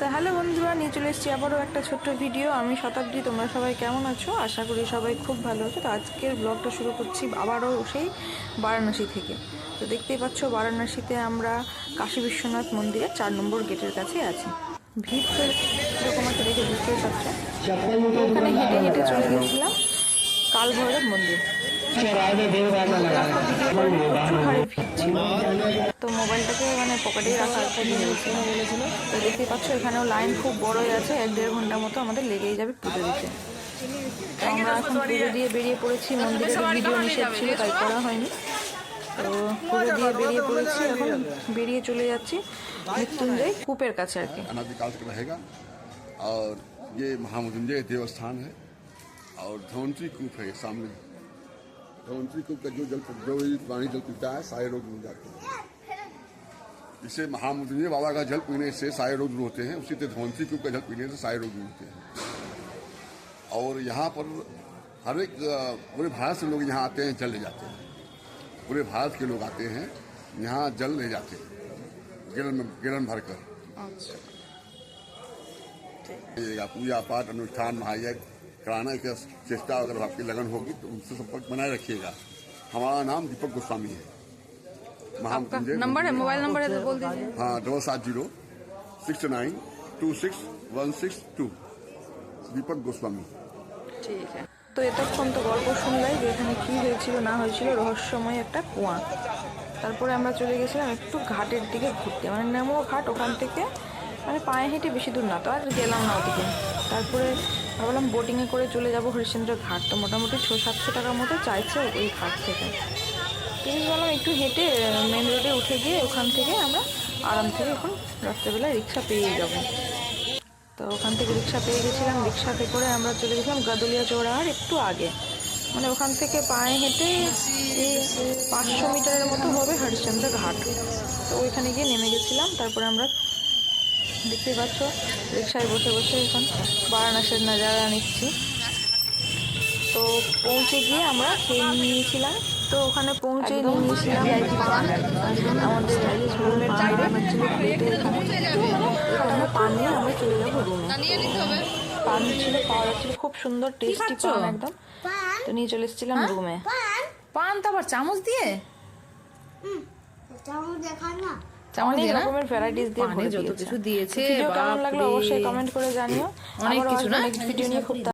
তো হ্যালো বন্ধুরা, নিয়ে চলে এসেছি আবারও একটা ছোট্ট ভিডিও আমি শতাব্দী, তোমরা সবাই কেমন আছো? আশা করি সবাই খুব ভালো আছো। তো আজকের ব্লগটা শুরু করছি আবারও সেই বারাণসী থেকে। তো দেখতেই পাচ্ছ, বারাণসীতে আমরা কাশী বিশ্বনাথ মন্দিরে চার নম্বর গেটের কাছে আছি। ভিড় তো এরকম একটা দেখে বুঝতেই পারছ। ওখানে হেঁটে হেঁটে চলে গেছিলাম। কাল ভৈরব মন্দির প্রচুর হারে ভিড় ছিল তো মোবাইলটাকে মানে পকেটেই রাখা একটা হয়েছিল তো দেখতেই পাচ্ছ এখানেও লাইন খুব বড়ই আছে এক দেড় ঘন্টার মতো আমাদের লেগেই যাবে পুজো দিতে তো আমরা এখন পুজো দিয়ে বেরিয়ে পড়েছি মন্দিরের ভিডিও নিষেধ ছিল তাই করা হয়নি তো পুজো দিয়ে বেরিয়ে পড়েছি এখন বেরিয়ে চলে যাচ্ছি মৃত্যুঞ্জয় কূপের কাছে আর কি अनादिकाल से रहेगा और ये महामृत्युंजय देवस्थान है और धवंतरी कूप है सामने। धवंतरी कूप का जो जल जो पानी जल पीता है सारे रोग मिल जाते हैं। इसे महामृत्युंजय बाबा का जल पीने से सारे रोग दूर होते हैं। उसी तरह धवंतरी कूप का जल पीने से सारे रोग दूर होते हैं। और यहाँ पर हर एक पूरे भारत से लोग यहाँ आते हैं जल ले जाते हैं। पूरे भारत के लोग आते हैं यहाँ जल ले जाते हैं। गिरन में गिरन भर कर पूजा पाठ अनुष्ठान महायज्ञ कराने का चेष्टा अगर आपकी लगन होगी तो उनसे संपर्क बनाए रखिएगा हमारा नाम दीपक गोस्वामी है आपका महामृत्युंजय नंबर है मोबाइल नंबर है तो बोल दीजिए हाँ डबल सात zero six nine two six one six two Deepak Goswami ঠিক আছে তো এতক্ষণ তো গল্প শুনলাই যে এখানে কি হয়েছিল না হয়েছিল রহস্যময় একটা কুয়া তারপরে আমরা চলে গেছিলাম একটু ঘাটের দিকে ঘুরতে মানে নেমো ঘাট ওখান থেকে মানে পায়ে হেঁটে বেশি দূর না তো আর গেলাম না ওদিকে তারপরে ভাবলাম বোটিংয়ে করে চলে যাব হরিশ্চন্দ্র ঘাট। তো মোটামুটি ছ সাতশো টাকার মতো চাইছে ওই ঘাট থেকে। তিনি বললাম, একটু হেঁটে মেন রোডে উঠে গিয়ে ওখান থেকে আমরা আরাম থেকে এখন রাত্রেবেলায় রিক্সা পেয়ে যাব। তো ওখান থেকে রিক্সা পেয়ে গেছিলাম রিক্সাতে করে আমরা চলে গেছিলাম গাদুলিয়া চৌরাহার একটু আগে। মানে ওখান থেকে পায়ে হেঁটে পাঁচশো মিটারের মতো হবে হরিশ্চন্দ্র ঘাট। তো ওইখানে গিয়ে নেমে গেছিলাম, তারপরে আমরা দেখতে পাচ্ছ রিক্সায় বসে বসে এখন বারাণসীর নাজারা নিচ্ছি। তো পৌঁছে গিয়ে আমরা খেয়ে নিয়েছিলাম। তো ওখানে পৌঁছে নিয়েছিলাম পান আমাদের রুমের বাইরে। ছিল প্লেটে এখানে ওখানে পান নিয়ে আমরা চলে যাব রুমে। পান ছিল পাওয়া যাচ্ছিল খুব সুন্দর টেস্টি পান একদম। তো নিয়ে চলে এসেছিলাম রুমে। পান। তো আবার চামচ দিয়ে? চামচ দেখা না। চামচ অনেক দিয়ে না? রকমের ভ্যারাইটিস দিয়ে ভরে যত কিছু দিয়েছে ভিডিও কেমন লাগল অবশ্যই কমেন্ট করে জানিও। অনেক কিছু না? ভিডিও নিয়ে খুব